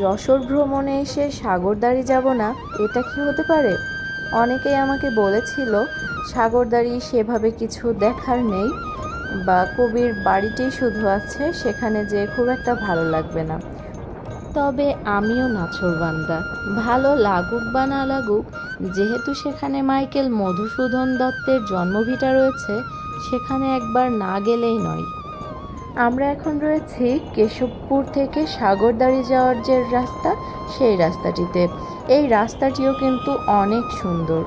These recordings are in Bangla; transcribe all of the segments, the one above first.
যশোর ভ্রমণে এসে সাগরদাড়ি যাব না, এটা কি হতে পারে? অনেকেই আমাকে বলেছিল, সাগরদাড়ি সেভাবে কিছু দেখার নেই, বা কবির বাড়িতেই শুধু আছে, সেখানে যে খুব একটা ভালো লাগবে না। তবে আমিও নাছরবান্দা ভালো লাগুক বা না লাগুক, যেহেতু সেখানে মাইকেল মধুসূদন দত্তের জন্মভিটা রয়েছে, সেখানে একবার না গেলেই নয়। আমরা এখন রয়েছি কেশবপুর থেকে সাগরদাড়ি যাওয়ার যে রাস্তা, সেই রাস্তাটিতে। এই রাস্তাটিও কিন্তু অনেক সুন্দর।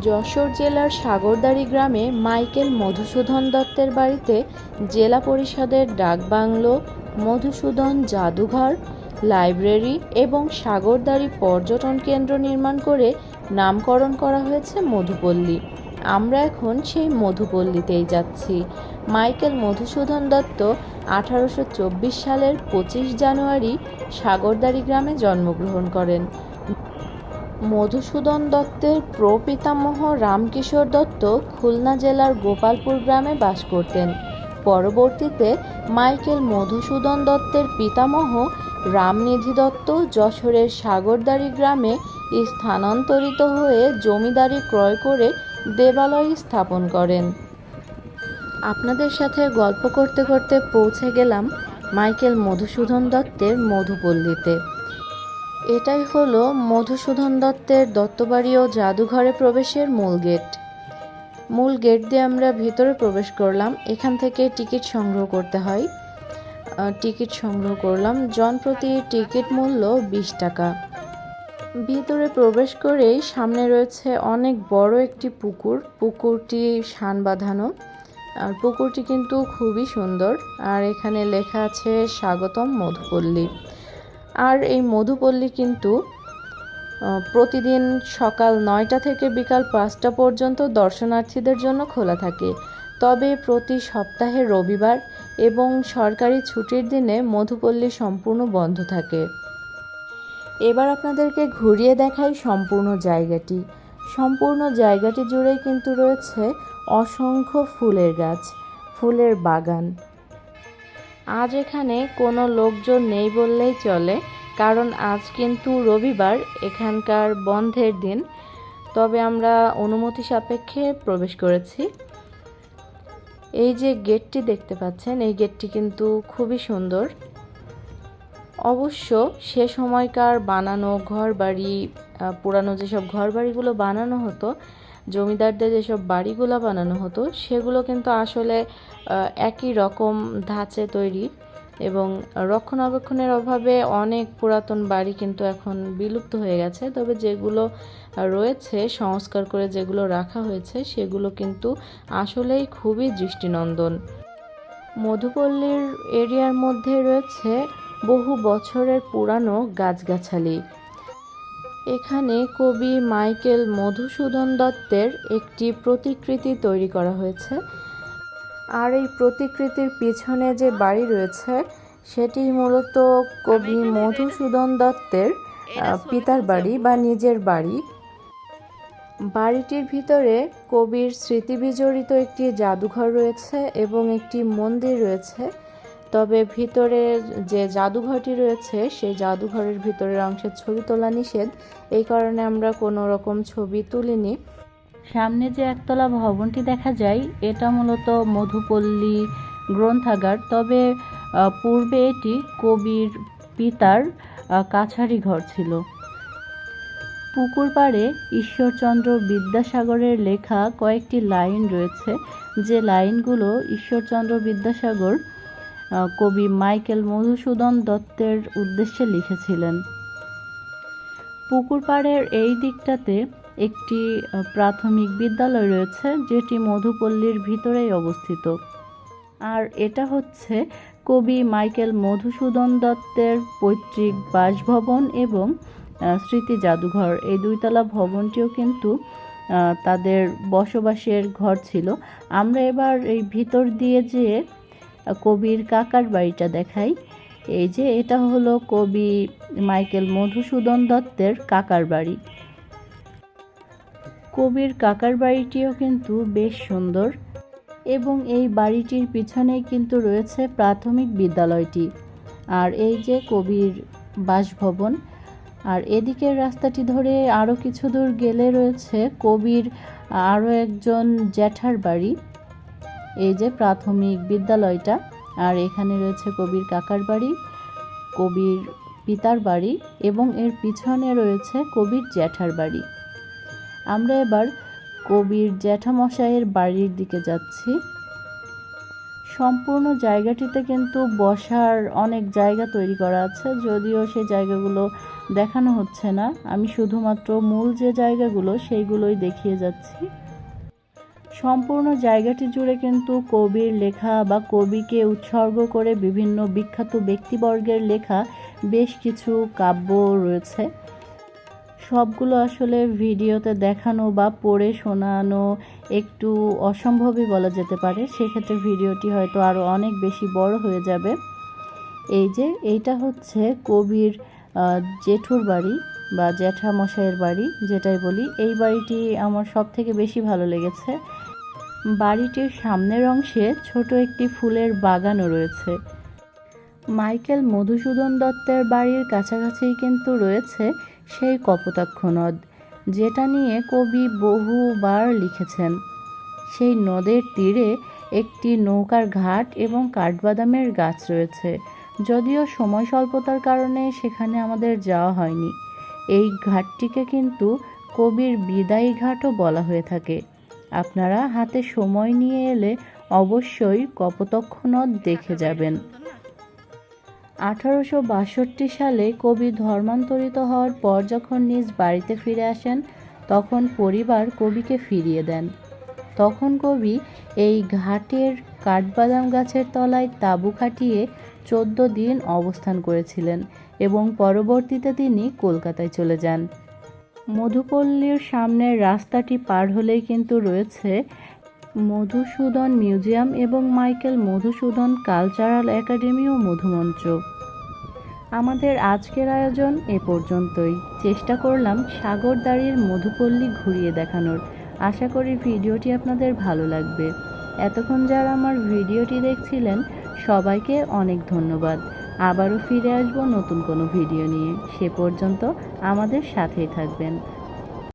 যশোর জেলার সাগরদাড়ি গ্রামে মাইকেল মধুসূদন দত্তের বাড়িতে জেলা পরিষদের ডাকবাংলো মধুসূদন জাদুঘর, লাইব্রেরি এবং সাগরদাড়ি পর্যটন কেন্দ্র নির্মাণ করে নামকরণ করা হয়েছে মধুপল্লী। আমরা এখন সেই মধুপল্লীতেই যাচ্ছি। মাইকেল মধুসূদন দত্ত আঠারোশো চব্বিশ সালের পঁচিশ জানুয়ারি সাগরদাড়ি গ্রামে জন্মগ্রহণ করেন। মধুসূদন দত্তের প্রপিতামহ রামকিশোর দত্ত খুলনা জেলার গোপালপুর গ্রামে বাস করতেন। পরবর্তীতে মাইকেল মধুসূদন দত্তের পিতামহ রামনিধি দত্ত যশোরের সাগরদাড়ি গ্রামে স্থানান্তরিত হয়ে জমিদারি ক্রয় করে দেবালয় স্থাপন করেন। আপনাদের সাথে গল্প করতে করতে পৌঁছে গেলাম মাইকেল মধুসূদন দত্তের মধুপল্লীতে। এটাই হলো মধুসূদন দত্তের দত্তবাড়ি ও জাদুঘরে প্রবেশের মূল গেট। মূল গেট দিয়ে আমরা ভিতরে প্রবেশ করলাম, এখান থেকে টিকিট সংগ্রহ করতে হয়। টিকিট সংগ্রহ করলাম, জনপ্রতি টিকিট মূল্য বিশ টাকা। ভিতরে প্রবেশ করেই সামনে রয়েছে অনেক বড় একটি পুকুর। পুকুরটি শান বাঁধানো। আর পুকুরটি কিন্তু খুবই সুন্দর। আর এখানে লেখা আছে, স্বাগতম মধুপল্লী। আর এই মধুপল্লী কিন্তু প্রতিদিন সকাল নয়টা থেকে বিকাল পাঁচটা পর্যন্ত দর্শনার্থীদের জন্য খোলা থাকে। তবে প্রতি সপ্তাহে রবিবার এবং সরকারি ছুটির দিনে মধুপল্লী সম্পূর্ণ বন্ধ থাকে। এবার আপনাদেরকে ঘুরিয়ে দেখাই সম্পূর্ণ জায়গাটি। সম্পূর্ণ জায়গাটি জুড়েই কিন্তু রয়েছে অসংখ্য ফুলের গাছ, ফুলের বাগান। আজ এখানে কোনো লোকজন নেই বললেই চলে, কারণ আজ কিন্তু রবিবার, এখানকার বন্ধের দিন। তবে আমরা অনুমতি সাপেক্ষে প্রবেশ করেছি। এই যে গেটটি দেখতে পাচ্ছেন, এই গেটটি কিন্তু খুবই সুন্দর। অবশ্য সে সময়কার বানানো ঘর বাড়ি পুরানো যেসব ঘর বাড়িগুলো বানানো হতো, জমিদারদের যেসব বাড়িগুলো বানানো হতো, সেগুলো কিন্তু আসলে একই রকম ধাঁচে তৈরি এবং রক্ষণাবেক্ষণের অভাবে অনেক পুরাতন বাড়ি কিন্তু এখন বিলুপ্ত হয়ে গেছে। তবে যেগুলো রয়েছে, সংস্কার করে যেগুলো রাখা হয়েছে, সেগুলো কিন্তু আসলেই খুবই দৃষ্টিনন্দন। মধুপল্লীর এরিয়ার মধ্যে রয়েছে বহু বছরের পুরানো গাছগাছালি। এখানে কবি মাইকেল মধুসূদন দত্তের একটি প্রতিকৃতি তৈরি করা হয়েছে। আর এই প্রতিকৃতির পিছনে যে বাড়ি রয়েছে সেটি মূলত কবি মধুসূদন দত্তের পিতার বাড়ি বা নিজের বাড়ি। বাড়িটির ভিতরে কবির স্মৃতিবিজড়িত একটি জাদুঘর রয়েছে এবং একটি মন্দির রয়েছে। তবে ভিতরে যে জাদুঘরটি রয়েছে, সেই জাদুঘরের ভিতরের অংশের ছবি তোলা নিষেধ। এই কারণে আমরা কোনো রকম ছবি তুলিনি। সামনে যে একতলা ভবনটি দেখা যায়, এটা মূলত মধুপল্লী গ্রন্থাগার। তবে পূর্বে এটি কবির পিতার কাছারি ঘর ছিল। পুকুর পাড়ে ঈশ্বরচন্দ্র বিদ্যাসাগরের লেখা কয়েকটি লাইন রয়েছে। যে লাইনগুলো ঈশ্বরচন্দ্র বিদ্যাসাগর কবি মাইকেল মধুসূদন দত্তের উদ্দেশ্যে লিখেছিলেন পুকুর পাড়ের এই দিকটাতে একটি প্রাথমিক বিদ্যালয় রয়েছে, যেটি মধুপল্লীর ভিতরেই অবস্থিত। আর এটা হচ্ছে কবি মাইকেল মধুসূদন দত্তের পৈতৃক বাসভবন এবং স্মৃতি জাদুঘর। এই দুইতলা ভবনটিও কিন্তু তাদের বসবাসের ঘর ছিল। আমরা এবার এই ভিতর দিয়ে যেয়ে কবির কাকার বাড়িটা দেখাই। এই যে এটা হলো কবি মাইকেল মধুসূদন দত্তের কাকার বাড়ি। কবির কাকার বাড়িটিও কিন্তু বেশ সুন্দর এবং এই বাড়িটির পিছনেই কিন্তু রয়েছে প্রাথমিক বিদ্যালয়টি। আর এই যে কবির বাসভবন, আর এদিকের রাস্তাটি ধরে আরও কিছু দূর গেলে রয়েছে কবির আরও একজন জ্যাঠার বাড়ি। এই যে প্রাথমিক বিদ্যালয়টা, আর এখানে রয়েছে কবির কাকার বাড়ি, কবির পিতার বাড়ি, এবং এর পিছনে রয়েছে কবির জ্যাঠার বাড়ি। আমরা এবার কবির জ্যাঠামশাইয়ের বাড়ির দিকে যাচ্ছি। সম্পূর্ণ জায়গাটিতে কিন্তু বসার অনেক জায়গা তৈরি করা আছে, যদিও সেই জায়গাগুলো দেখানো হচ্ছে না। আমি শুধুমাত্র মূল যে জায়গাগুলো, সেইগুলোই দেখিয়ে যাচ্ছি। সম্পূর্ণ জায়গাটি জুড়ে কিন্তু কবির লেখা বা কবিকে উৎসর্গ করে বিভিন্ন বিখ্যাত ব্যক্তিবর্গের লেখা বেশ কিছু কাব্য রয়েছে। সবগুলো আসলে ভিডিওতে দেখানো বা পড়ে শোনানো একটু অসম্ভবই বলা যেতে পারে। সেক্ষেত্রে ভিডিওটি হয়তো আরও অনেক বেশি বড় হয়ে যাবে। এই যে, এইটা হচ্ছে কবির জেঠুর বাড়ি বা জ্যাঠামশাইয়ের বাড়ি, যেটাই বলি। এই বাড়িটি আমার সব থেকে বেশি ভালো লেগেছে। বাড়িটির সামনের অংশে ছোট একটি ফুলের বাগানও রয়েছে। মাইকেল মধুসূদন দত্তের বাড়ির কাছাকাছি কিন্তু রয়েছে সেই কপোতাক্ষ নদ, যেটা নিয়ে কবি বহুবার লিখেছেন। সেই নদের তীরে একটি নৌকার ঘাট এবং কাঠবাদামের গাছ রয়েছে, যদিও সময় স্বল্পতার কারণে সেখানে আমাদের যাওয়া হয়নি। এই ঘাটটিকে কিন্তু কবির বিদায়ী ঘাটও বলা হয়ে থাকে। আপনারা হাতে সময় নিয়ে এলে অবশ্যই কপোতক্ষ দেখে যাবেন। আঠারোশো বাষট্টি সালে কবি ধর্মান্তরিত হওয়ার পর যখন নিজ বাড়িতে ফিরে আসেন, তখন পরিবার কবিকে ফিরিয়ে দেন। তখন কবি এই ঘাটের কাঠবাদাম গাছের তলায় তাঁবু খাটিয়ে চোদ্দ দিন অবস্থান করেছিলেন এবং পরবর্তীতে তিনি কলকাতায় চলে যান। মধুপল্লীর সামনের রাস্তাটি পার হলেই কিন্তু রয়েছে মধুসূদন মিউজিয়াম এবং মাইকেল মধুসূদন কালচারাল একাডেমি ও মধুমঞ্চ আমাদের আজকের আয়োজন এ পর্যন্তই। চেষ্টা করলাম সাগরদাড়ির মধুপল্লী ঘুরিয়ে দেখানোর। আশা করি ভিডিওটি আপনাদের ভালো লাগবে। এতক্ষণ যারা আমার ভিডিওটি দেখছিলেন, সবাইকে অনেক ধন্যবাদ। আবারও ফিরে আসব নতুন কোনো ভিডিও নিয়ে। সে পর্যন্ত আমাদের সাথেই থাকবেন।